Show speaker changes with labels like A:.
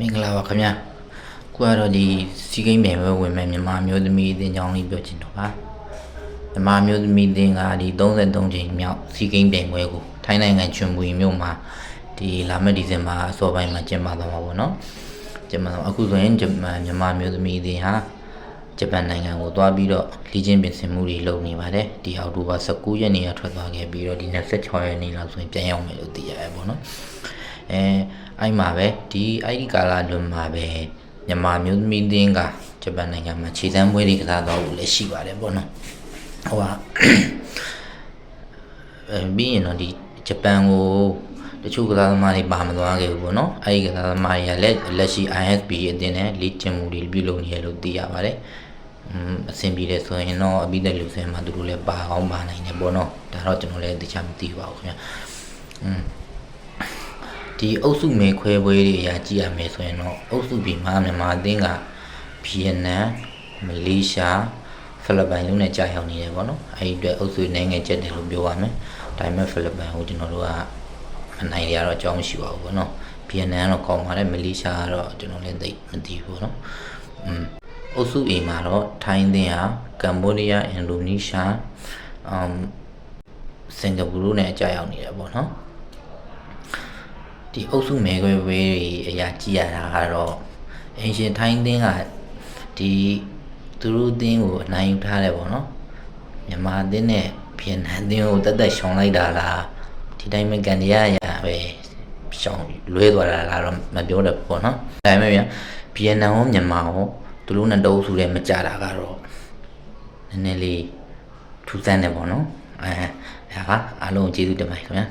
A: မင်္ဂလာပါခင်ဗျာခုကတော့ဒီစီကိန်းပင်ပဲဝင်မဲ့မြန်မာမျိုးသမီးအသင်းကြောင်းလေးပြောချင်တော့ပါမြန်မာမျိုးသမီးအသင်းကဒီ33ချိန်မြောက်စီကိန်းပင်ပွဲကိုထိုင်းနိုင်ငံချွန်ပူရီမြို့မှာဒီလာမယ့်ဒီဇင်ဘာအစောပိုင်းမှာကျင်းပသွားမှာပေါ့နော်ကျင်းပတော့အခုဆိုရင်ဂျပန်မြန်မာမျိုးသမီးအသင်းဟာဂျပန်နိုင်ငံကိုသွားပြီးတော့လေ့ကျင့်ပြင်ဆင်မှုတွေလုပ်နေပါတယ်ဒီအောက်တိုဘာ19ရက်နေ့ကထွက်သွားခဲ့ပြီးတော့ဒီ26ရက်နေ့လောက်ဆိုရင်ပြန်ရောက်မယ်လို့သိရတယ်ပေါ့နော် အဲအဲ့မှာပဲဒီအဲ့ဒီကာလလွန်မှာပဲမြန်မာမျိုးသမီးသင်းကဂျပန်နိုင်ငံမှာခြေတန်းပွဲတွေကစားတော့ဘူးလည်းရှိပါတယ်ပေါ့နော်ဟိုကအဲပြီးရင်တော့ဒီဂျပန်ကိုတချို့ကစားသမားတွေပါမသွားခဲ့ဘူးပေါ့နော်အဲဒီကစားသမားတွေကလည်းလက်ရှိ ISB အသင်းနဲ့လေ့ကျင့်မှုတွေပြုလုပ်နေရလို့သိရပါတယ်။အင်းအဆင်ပြေတယ်ဆိုရင်တော့အပြီးတဲ့လူစင်မှာသူတို့လည်းပါအောင်ပါနိုင်တယ်ပေါ့နော်။ဒါတော့ကျွန်တော်လည်းတခြားမသိပါဘူးခင်ဗျာ။အင်း ဒီအုပ်စုမဲခွဲပွဲတွေအရာကြည့်ရမယ်ဆိုရင်တော့အုပ်စုပြီးမှမြန်မာအသင်းကဗီယက်နမ်မလေးရှားဖိလစ်ပိုင်လုံးနဲ့ကြာရောက်နေတယ်ပေါ့နော်အဲဒီအတွက်အုပ်စုနိုင်ငံချက်တယ်လို့ပြောပါမယ်ဒါပေမဲ့ဖိလစ်ပိုင်ကိုကျွန်တော်တို့ကမနိုင်ရတော့အကြောင်းမရှိပါဘူးပေါ့နော်ဗီယက်နမ်ကတော့ကောင်းပါတယ်မလေးရှားကတော့ကျွန်တော်လည်းသိမသိဘူးပေါ့နော်อืมအုပ်စု A မှာတော့ထိုင်းအသင်းဟာကမ္ဘောဒီးယားအင်ဒိုနီးရှားအမ်စင်ကာပူတို့နဲ့ကြာရောက်နေတယ်ပေါ့နော် ဒီအုပ်စုမဲခွဲဝေးတွေအရာကြည့်ရတာကတော့အင်ရှင်ထိုင်းသင်းကဒီသူတို့သင်းကိုအနိုင်ယူထားတယ်ပေါ့နော်မြန်မာသင်းနဲ့ဗီယက်နမ်သင်းကိုတက်တက်ရှောင်လိုက်တာလားဒီတိုင်းပဲကန်ဒီယာရပဲရှောင်လွဲသွားတာလားတော့မပြောတတ်ဘူးပေါ့နော်ဒါပေမဲ့ဗျဗီယက်နမ်ရောမြန်မာရောသူတို့နဲ့တအုပ်စုနဲ့မကြတာကတော့နည်းနည်းလေးထူးဆန်းတယ်ပေါ့နော်အဲဒါကအားလုံးကျေးဇူးတင်ပါတယ်ခင်ဗျာ